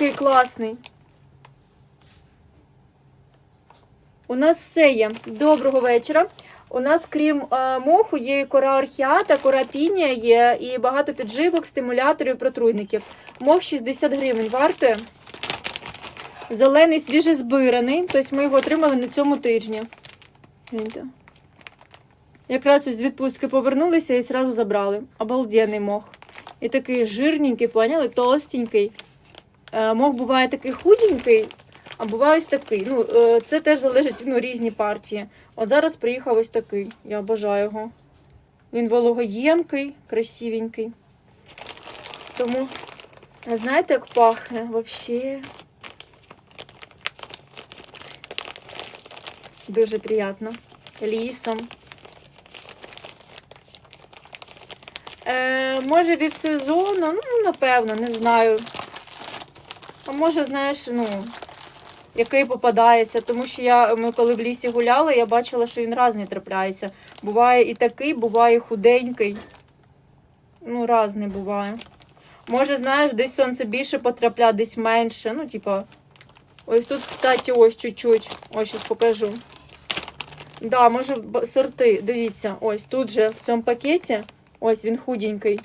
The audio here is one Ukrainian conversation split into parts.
який класний. У нас все є. Доброго вечора. У нас, крім е, моху, є і кора орхіата, кора пінія є, і багато підживок, стимуляторів, протруйників. Мох 60 гривень вартує. Зелений свіжезбираний, тобто ми його отримали на цьому тижні. Якраз ось з відпустки повернулися і одразу забрали. Обалденний мох. І такий жирненький, поняли, толстенький. Е, Мох буває такий худенький, а буває ось такий. Ну, е, це теж залежить ну, різні партії. От зараз приїхав ось такий. Я обожаю його. Він вологоємкий, красивенький. Тому, знаєте, як пахне взагалі? Дуже приємно. Лісом. Е, може від сезону, ну, напевно, не знаю. А може, знаєш, ну, який попадається. Тому що я, ми коли в лісі гуляли, я бачила, що він різний трапляється. Буває і такий, буває худенький. Ну, різний буває. Може, знаєш, десь сонце більше потрапляє, десь менше. Ну, типа, ось тут, кстати, ось чуть-чуть. Ось зараз покажу. Да, може сорти. Дивіться, ось тут же в цьому пакеті. Ось він худенький.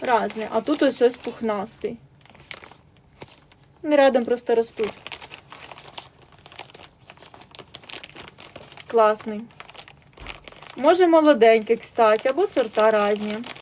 Разний. А тут ось ось пухнастий. Вони рядом просто ростуть. Класний. Може молоденький, кстати, або сорта різні.